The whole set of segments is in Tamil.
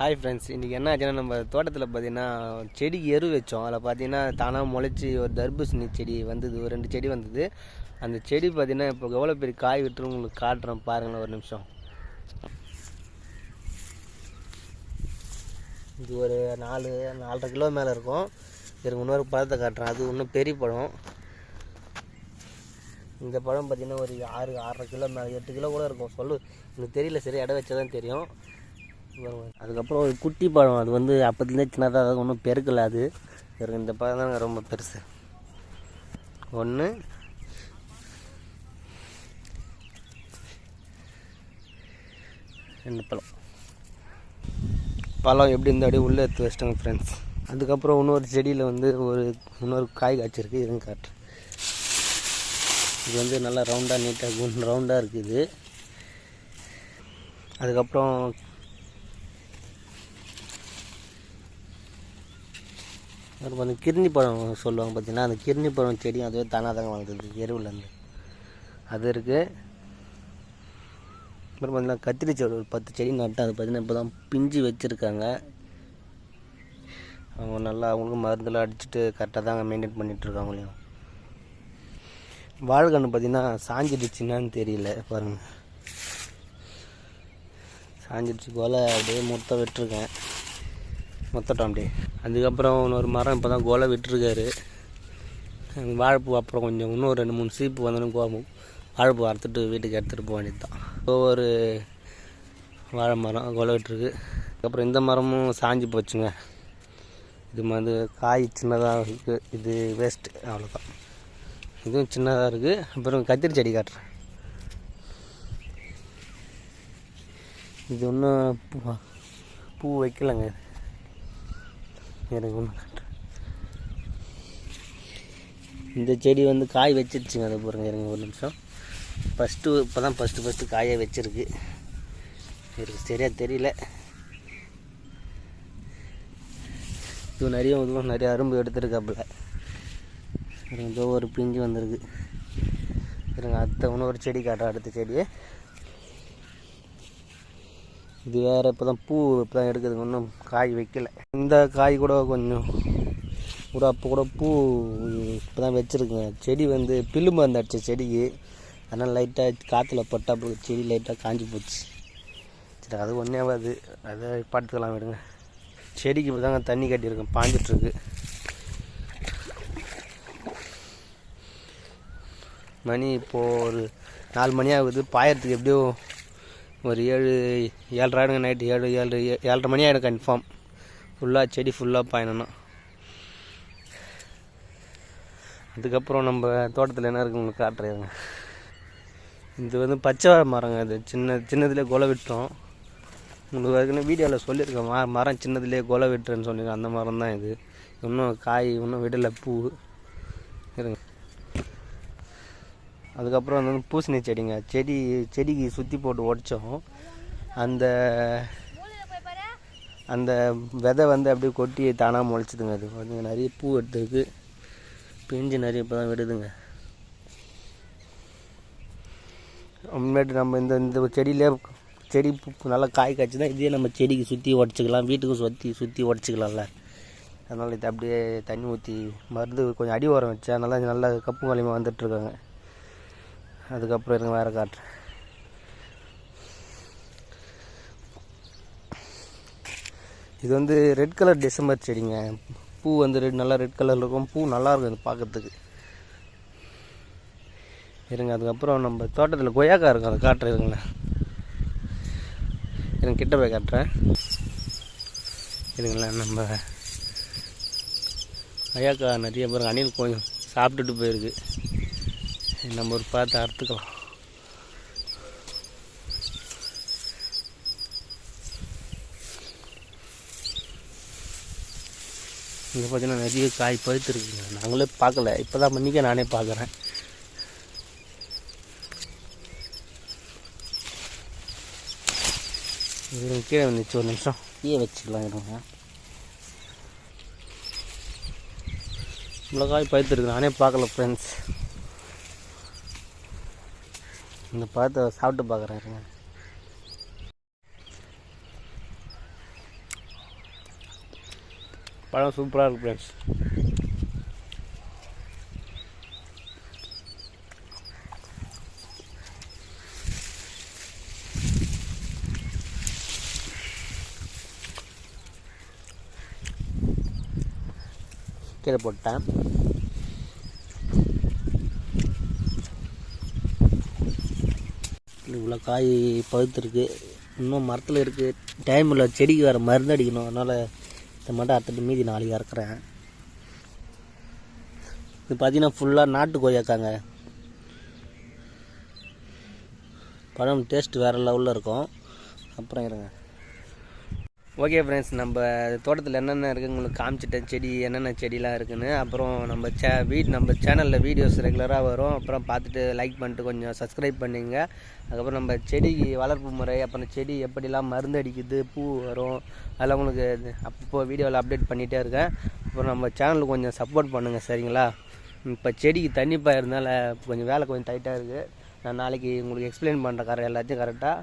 ஹாய் ஃப்ரெண்ட்ஸ் இன்றைக்கி என்ன ஆச்சுன்னா நம்ம தோட்டத்தில் பார்த்தீங்கன்னா செடிக்கு எரு வச்சோம். அதில் பார்த்தீங்கன்னா தானாக முளைச்சி ஒரு தர்பூசணி செடி வந்தது ஒரு ரெண்டு செடி வந்தது. அந்த செடி பார்த்தீங்கன்னா இப்போ எவ்வளோ பெரிய காய் விட்டுரும் உங்களுக்கு காட்டுறேன். பாருங்களேன் ஒரு நிமிஷம். இது ஒரு நாலு நாலரை கிலோ மேலே இருக்கும். இதுக்கு இன்னொரு பழத்தை காட்டுறேன். அது இன்னும் பெரிய பழம். இந்த பழம் பார்த்தீங்கன்னா ஒரு ஆறு ஆறரை கிலோ மேலே எட்டு கிலோ கூட இருக்கும். சொல்லு எனக்கு தெரியல சரி இடம் வச்சால் தான் தெரியும். அதுக்கப்புறம் ஒரு குட்டி பழம் அது வந்து அப்போதுலேருந்தே சின்னதாக ஒன்றும் பெருக்கல அது. இருக்கு இந்த பழம் தாங்க ரொம்ப பெருசு. ஒன்று ரெண்டு பழம் பழம் எப்படி இந்த அப்படியே உள்ளே எடுத்து வச்சிட்டாங்க ஃப்ரெண்ட்ஸ் அதுக்கப்புறம் இன்னொரு செடியில் வந்து ஒரு இன்னொரு காய் காய்ச்சிருக்கு. இதுவும் காட்டுறேன் இது வந்து நல்லா ரவுண்டாக நீட்டாக குண்ட் ரவுண்டாக இருக்குது. அதுக்கப்புறம் அப்புறம் வந்து கிர்னி பழம் சொல்லுவாங்க பார்த்தீங்கன்னா அந்த கிர்னி பழம் செடியும் அதுவே தானாக தாங்க எருவுலேருந்து. அது இருக்குது அப்புறம் பார்த்தீங்கன்னா கத்திரி செடி ஒரு பத்து செடி நட்டு அது பார்த்தீங்கன்னா இப்போ தான் பிஞ்சு வச்சுருக்காங்க. அவங்க நல்லா அவங்களுக்கும் மருந்தெல்லாம் அடிச்சுட்டு கரெக்டாக தாங்க மெயின்டைன் பண்ணிகிட்ருக்காங்களையும் வாழைக்கன்று பார்த்தீங்கன்னா சாஞ்சிடுச்சுன்னான்னு தெரியல பாருங்கள் சாஞ்சிடுச்சு போல் அப்படியே மொத்தம் விட்டுருக்கேன். மொத்தட்டோம் அப்படியே. அதுக்கப்புறம் இன்னொரு மரம் இப்போ தான் கோலை விட்டுருக்காரு. வாழைப்பூ அப்புறம் கொஞ்சம் இன்னும் ரெண்டு மூணு சீப்பு வந்தோன்னு கோபம். வாழைப்பூ அறுத்துட்டு வீட்டுக்கு எடுத்துகிட்டு போக வேண்டியது தான் ஒவ்வொரு வாழை மரம் கொலை விட்டுருக்கு. அதுக்கப்புறம் இந்த மரமும் சாஞ்சு போச்சுங்க. இது வந்து காய் சின்னதாக இருக்குது இது வேஸ்ட்டு அவ்வளோதான் இதுவும் சின்னதாக இருக்குது அப்புறம் கத்திரி செடி காட்டுறேன். இது ஒன்றும் பூ பூ வைக்கலைங்க. இந்த செடி வந்து காய் வச்சிருச்சுங்க அதை பாருங்க இருங்க ஒரு நிமிஷம். ஃபஸ்ட்டு இப்போ தான் ஃபஸ்ட்டு ஃபஸ்ட்டு காயை வச்சுருக்கு. எனக்கு சரியாக தெரியல. இது நிறைய இதுவும் நிறைய அரும்பு எடுத்துருக்காப்புல. இருங்க, ஒரு பிஞ்சு வந்திருக்கு. இருங்க அடுத்த இன்னொரு செடி காட்டுறேன் அடுத்த செடியை. இது வேறு இப்போ தான் பூ இப்போ தான் எடுக்குது ஒன்றும் காய் வைக்கல. இந்த காய் கூட கொஞ்சம் கூட அப்போ கூட பூ இப்போ தான் வச்சுருக்குங்க செடி வந்து பில்லு மருந்து அடிச்ச செடிக்கு. அதனால் லைட்டாக காற்றுல பட்டா செடி லைட்டாக காஞ்சி போச்சு. சரி அது ஒன்றே ஆகாது. அதை பார்த்துக்கலாம் விடுங்க. செடிக்கு இப்போ தாங்க தண்ணி கட்டியிருக்கேன். பாஞ்சிட்ருக்கு. மணி இப்போது ஒரு நாலு மணி ஆகுது. பாயறதுக்கு எப்படியோ ஒரு ஏழு ஏழரை ஆயிடுங்க நைட்டு ஏழு ஏழு ஏ- ஏழரை மணி ஆகிடும் கன்ஃபார்ம் ஃபுல்லாக செடி ஃபுல்லாக பாயணும்னா. அதுக்கப்புறம் நம்ம தோட்டத்தில் என்ன இருக்குன்னு உங்களுக்கு காட்டுறேங்க இது வந்து பச்சை மரங்க இது. சின்ன சின்னதுலேயே கொலை விட்டோம் உங்களுக்கு ஏற்கனவே வீடியோவில் சொல்லியிருக்கேன். மரம் சின்னதுலேயே கொலை விட்டுறேன்னு சொல்லியிருக்கேன். அந்த மரம் தான் இது. இன்னும் காய் இன்னும் விடலை. பூ. இருங்க. அதுக்கப்புறம் வந்து பூசணி செடிங்க. செடி செடிக்கு சுற்றி போட்டு உடச்சோம் அந்த அந்த விதை வந்து அப்படியே கொட்டி தானாக முளைச்சிதுங்க. அது வந்து நிறைய பூ எடுத்துருக்கு. பிஞ்சு நிறைய இப்போ தான் விடுதுங்க. முன்னாடி நம்ம இந்த இந்த செடியிலே செடி பூ- நல்லா காய் காய்ச்சி தான் இதே நம்ம செடிக்கு சுற்றி உடச்சிக்கலாம் வீட்டுக்கு சுற்றி சுற்றி உடச்சிக்கலாம்ல அதனால் இது அப்படியே தண்ணி ஊற்றி மருந்து கொஞ்சம் அடி உரம் வச்சு நல்லா நல்லா கப்பு வலிமை வந்துட்டுருக்காங்க. அதுக்கப்புறம் இருங்க வேறு காட்டுறேன். இது வந்து ரெட் கலர் டிசம்பர் செடிங்க. பூ வந்து ரெட் நல்லா ரெட் கலரில் இருக்கும். பூ நல்லாயிருக்கும் இது பார்க்கறதுக்கு இருங்க அதுக்கப்புறம் நம்ம தோட்டத்தில் கொய்யாக்கா இருக்கும் அதை காட்டுறேன் இருங்களேன். இருங்க கிட்ட போய் காட்டுறேன். இருங்களேன் நம்ம கொய்யாக்கா நிறைய பேர் அணில் கொஞ்சம் சாப்பிட்டுட்டு போயிருக்கு. நம்ம ஒரு பார்த்து அறுத்துக்கலாம். இங்கே பார்த்தீங்கன்னா நிறைய காய் பழுத்து இருக்குங்க நாங்களே பார்க்கல. இப்போ தான் மன்னிக்க நானே பார்க்குறேன். இது கீழே வந்துச்சு ஒரு நிமிஷம். கீழே வச்சுக்கலாம் இருங்க. இவ்வளோ காய் பழுத்து இருக்கு நானே பார்க்கல ஃப்ரெண்ட்ஸ் இந்த பழத்தை சாப்பிட்டு பார்க்குறேன் இருங்க. பழம் சூப்பராக இருக்குது ஃப்ரெண்ட்ஸ் கீழே போட்டேன் இவ்வளோ காய் பழுத்துருக்கு. இன்னும் மரத்தில் இருக்குது டைம் இல்லை. செடிக்கு வேறு மருந்து அடிக்கணும். அதனால் இதை மட்டும் அறுத்துட்டு மீதி நாளைக்கு இறக்குறேன் இது பார்த்தீங்கன்னா ஃபுல்லாக நாட்டு கொய்யாக்காங்க பழம் டேஸ்ட் வேறு லெவலில் இருக்கும். அப்புறம் இருங்க. ஓகே ஃப்ரெண்ட்ஸ் நம்ம தோட்டத்தில் என்னென்ன இருக்குது உங்களுக்கு காமிச்சிட்டேன். செடி என்னென்ன செடிலாம் இருக்குதுன்னு அப்புறம் நம்ம சே வீட் நம்ம சேனலில் வீடியோஸ் ரெகுலராக வரும். அப்புறம் பார்த்துட்டு லைக் பண்ணிட்டு கொஞ்சம் சப்ஸ்கிரைப் பண்ணிங்க. அதுக்கப்புறம் நம்ம செடிக்கு வளர்ப்பு முறை அப்புறம் செடி எப்படிலாம் மருந்து அடிக்குது பூ வரும் அதெல்லாம் உங்களுக்கு அப்போ வீடியோவில் அப்டேட் பண்ணிகிட்டே இருக்கேன். அப்புறம் நம்ம சேனலுக்கு கொஞ்சம் சப்போர்ட் பண்ணுங்கள் சரிங்களா? இப்போ செடிக்கு தண்ணி பாயிருந்தால கொஞ்சம் வேலை கொஞ்சம் டைட்டாக இருக்குது நான் நாளைக்கு உங்களுக்கு எக்ஸ்பிளைன் பண்ணுற கரெக்ட் எல்லாத்தையும் கரெக்டாக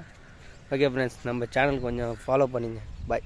ஓகே ஃப்ரெண்ட்ஸ் நம்ம சேனல் கொஞ்சம் ஃபாலோ பண்ணிங்க. பாய்